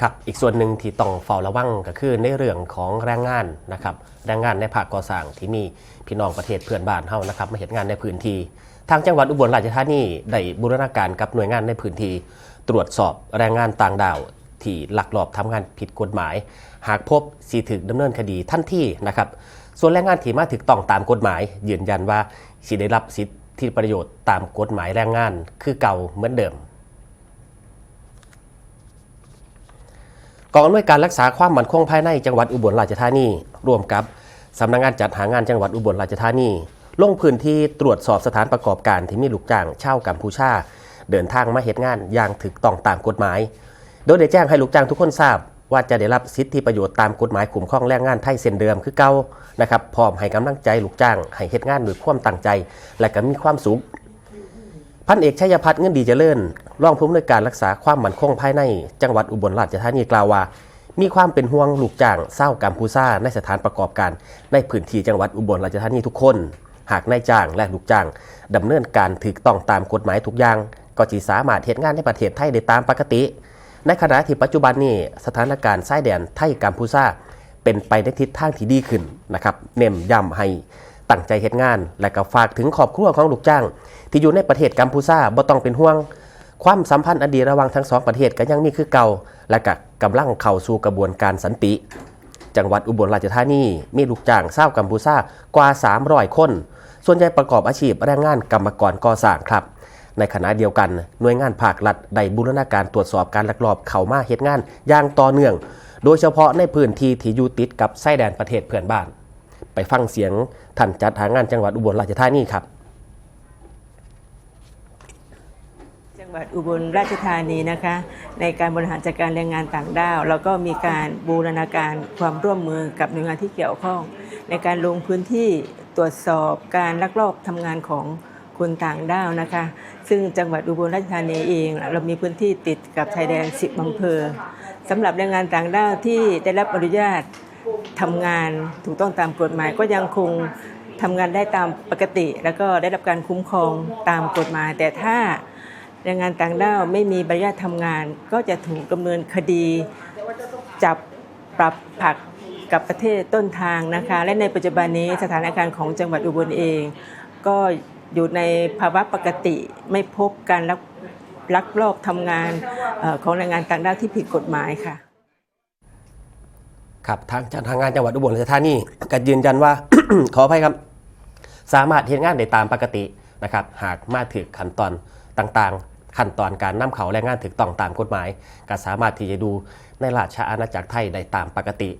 ครับอีกส่วนหนึ่งที่ต้องเฝ้าระวังก็คือในเรื่องของแรงงานนะครับแรงงานในภาคก่อสร้างที่มีพี่น้องประเทศเพื่อนบ้านเฮานะครับมาเห็นงานในพื้นที่ ทางจังหวัดอุบลราชธานีได้บูรณาการกับหน่วยงานในพื้นที่ ตรวจสอบแรงงานต่างดาวที่ลักลอบทำงานผิดกฎหมาย หากพบสีถึกดำเนินคดีทันทีนะครับ ส่วนแรงงานที่มาถึกต้องตามกฎหมาย ยืนยันว่าสิได้รับสิทธิประโยชน์ตามกฎหมายแรงงานคือเก่าเหมือนเดิม กองอำนวยการรักษาความมั่นคงภายในจังหวัดอุบลราชธานีร่วมกับสำนักงานจัดหางานจังหวัดอุบลราชธานีลงพื้นที่ตรวจสอบสถานประกอบการที่มีลูกจ้างชาวกัมพูชา เดินทางมาเหตุงานอย่างถูกต้องตามกฎหมาย โดยได้แจ้งให้ลูกจ้างทุกคนทราบ ว่าจะได้รับสิทธิประโยชน์ตามกฎหมายคุ้มครองแรงงานไทยเส้นเดิมคือเก่านะครับพร้อมให้กำลังใจลูกจ้างให้เหตุงานด้วยความตั้งใจ และก็มีความสุขพันเอกชัยพัฒน์เงินดีเจริญ รองผู้อำนวยการรักษาความมั่นคงภายในจังหวัดอุบลราชธานีกล่าวว่า มีความเป็นห่วงลูกจ้างเศร้ากัมพูชาในสถานประกอบการ ในพื้นที่จังหวัดอุบลราชธานีทุกคน หากนายจ้างและลูกจ้างดำเนินการถูกต้องตามกฎหมายทุกอย่าง ก็จะสามารถเหตุงานในประเทศไทยได้ตามปกติ ในขณะที่ปัจจุบันนี้สถานการณ์ชายแดนไทยกัมพูชาเป็นไปในทิศทางที่ดีขึ้นนะครับเน้นย้ำให้ตั้งใจเหตุงาน และก็ฝากถึงครอบครัวของลูกจ้าง ที่อยู่ในประเทศกัมพูชาบ่ต้องเป็นห่วง ความสัมพันธ์อดีตระหว่างทั้งสองประเทศก็ยังมีคือเก่า และก็กำลังเข้าสู่กระบวนการสันติ จังหวัดอุบลราชธานีมีลูกจ้างชาวกัมพูชากว่า 300 คน ส่วนใหญ่ประกอบอาชีพแรงงานกรรมกรก่อสร้างครับ ในขณะเดียวกันหน่วยงานภาครัฐได้บูรณาการตรวจสอบการลักลอบเข้ามาเหตุงานอย่างต่อเนื่อง โดยเฉพาะในพื้นที่ที่อยู่ติดกับชายแดนประเทศเพื่อนบ้าน ไปฟังเสียงท่านจัดหางานจังหวัดอุบลราชธานีครับ จังหวัดอุบลราชธานีนะคะ ในการบริหารจัดการแรงงานต่างด้าวแล้วก็มีการบูรณาการความร่วมมือกับหน่วยงานที่เกี่ยวข้อง ในการลงพื้นที่ตรวจสอบการลักลอบทำงานของคนต่างด้าวนะคะ ซึ่งจังหวัดอุบลราชธานีเอง เรามีพื้นที่ติดกับชายแดน 10อำเภอสำหรับแรงงานต่างด้าวที่ได้รับอนุญาตทำงานถูกต้องตามกฎหมายก็ยังคงทำงานได้ตามปกติ แล้วก็ได้รับการคุ้มครองตามกฎหมาย แต่ถ้า แรงงานต่างด้าวไม่มีใบอนุญาตทำงาน ก็จะถูกดำเนินคดีจับปรับผักกับประเทศต้นทางนะคะ และในปัจจุบันนี้สถานการณ์ของจังหวัดอุบลเอง ก็อยู่ในภาวะปกติไม่พบการลักลักลอบทำงานอของแรงงานต่างด้าวที่ผิดกฎหมายค่ะ ครับทางทางงานจังหวัดอุบลราชธานีก็ยืนยันว่า ขออภัยครับ สามารถเฮ็ดงานได้ตามปกตินะครับ หากมาถึงขั้นตอนต่าง ขั้นตอนการนำเขาแรงงานถูกต้องตามกฎหมาย ก็สามารถที่จะดูในราชอาณาจักรไทยได้ตามปกติ